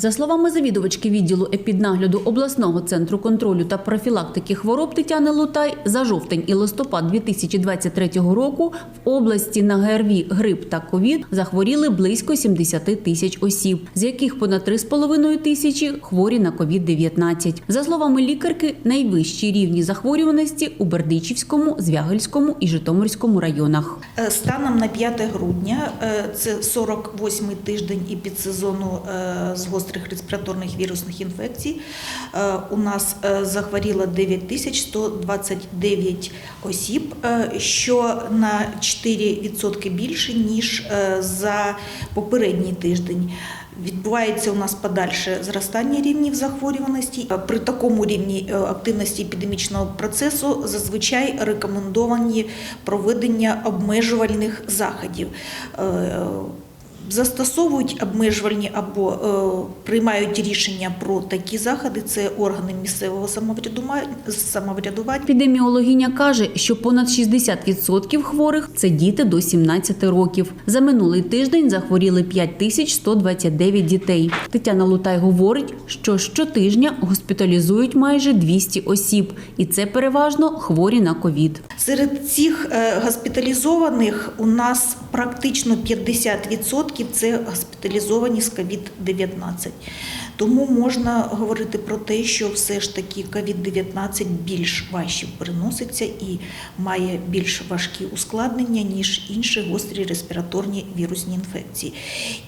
За словами завідувачки відділу епіднагляду обласного центру контролю та профілактики хвороб Тетяни Лутай, за жовтень і листопад 2023 року в області на ГРВІ, грип та ковід захворіли близько 70 тисяч осіб, з яких понад 3,5 тисячі хворі на ковід-19. За словами лікарки, найвищі рівні захворюваності у Бердичівському, Звягельському і Житомирському районах. Е, Станом на 5 грудня, е, це 48-й тиждень і підсезону е, з гострих респіраторних вірусних інфекцій, е, у нас е, захворіло 9129 осіб, е, що на 4% більше, ніж за попередній тиждень. Відбувається у нас подальше зростання рівнів захворюваності. При такому рівні активності епідемічного процесу зазвичай рекомендовані проведення обмежувальних заходів. Застосовують обмежувальні або е, приймають рішення про такі заходи. Це органи місцевого самоврядування. самоврядування. Епідеміологиня каже, що понад 60% хворих це діти до 17 років. За минулий тиждень захворіли 5129 дітей. Тетяна Лутай говорить, що щотижня госпіталізують майже 200 осіб, і це переважно хворі на ковід. Серед цих е, госпіталізованих у нас практично 50% це госпіталізовані з COVID-19. Тому можна говорити про те, що все ж таки COVID-19 більш важче переноситься і має більш важкі ускладнення, ніж інші гострі респіраторні вірусні інфекції.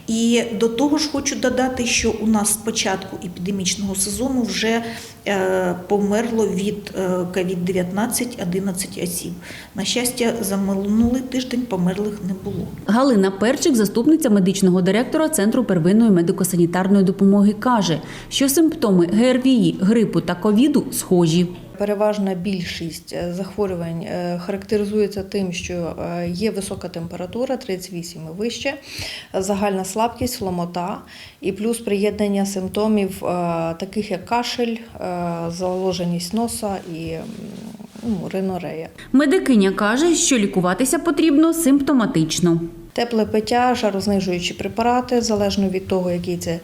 І до того ж хочу додати, що у нас з початку епідемічного сезону вже е, померло від е, COVID-19 11 осіб. На щастя, за минулий тиждень померлих не було. Галина Перчик, заступниця медичного директора Центру первинної медико-санітарної допомоги, каже, що симптоми ГРВІ, грипу та ковіду схожі. Переважна більшість е, захворювань е, характеризується тим, що е, є висока температура 38 і вище, загальна слабкість, ломота і плюс приєднання симптомів таких як кашель, заложеність носа і ну, ринорея. Медикиня каже, що лікуватися потрібно симптоматично. Тепле пиття, жарознижуючі препарати, залежно від того, який це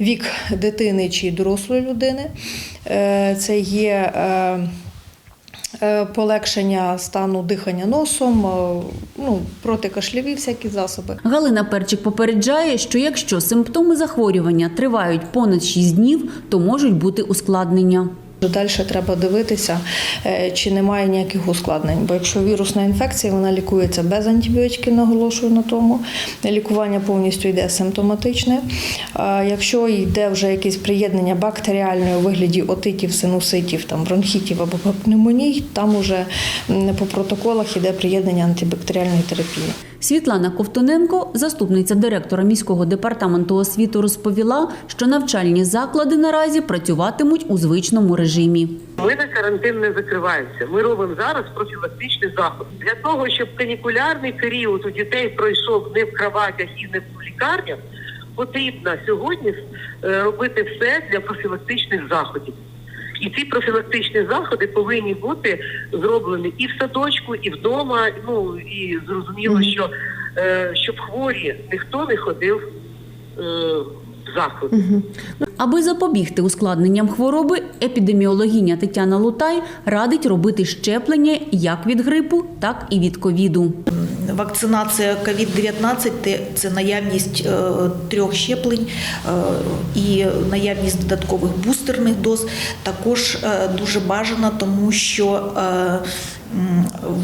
вік дитини чи дорослої людини. Е, Це є е, е, полегшення стану дихання носом, ну, протикашляві всякі засоби. Галина Перчик попереджає, що якщо симптоми захворювання тривають понад 6 днів, то можуть бути ускладнення. Далі треба дивитися, е, чи немає ніяких ускладнень. Бо якщо вірусна інфекція, вона лікується без антибіотиків, наголошую на тому. Лікування повністю йде симптоматичне. Якщо йде вже якесь приєднання бактеріальної у вигляді отитів, синуситів, там, бронхітів або пневмоній, там уже по протоколах йде приєднання антибактеріальної терапії. Світлана Ковтуненко, заступниця директора міського департаменту освіти, розповіла, що навчальні заклади наразі працюватимуть у звичному режимі. Ми на карантин не закриваємося. Ми робимо зараз профілактичний заход для того, щоб канікулярний період у дітей пройшов не в кроватях і не в лікарнях. Потрібно сьогодні е, робити все для профілактичних заходів. І ці профілактичні заходи повинні бути зроблені і в садочку, і вдома. Ну і зрозуміло, що е, щоб хворі ніхто не ходив е, в заклад. Аби запобігти ускладненням хвороби, епідеміологиня Тетяна Лутай радить робити щеплення як від грипу, так і від ковіду. Вакцинація COVID-19 – це наявність е, трьох щеплень е, і наявність додаткових бустерних доз. Також е, дуже бажана, тому що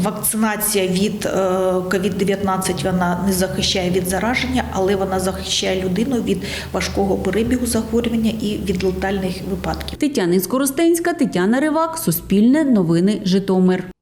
вакцинація від е, COVID-19 вона не захищає від зараження, але вона захищає людину від важкого перебігу захворювання і від летальних випадків. Тетяна Скоростенська, Тетяна Ривак, Суспільне, Новини, Житомир.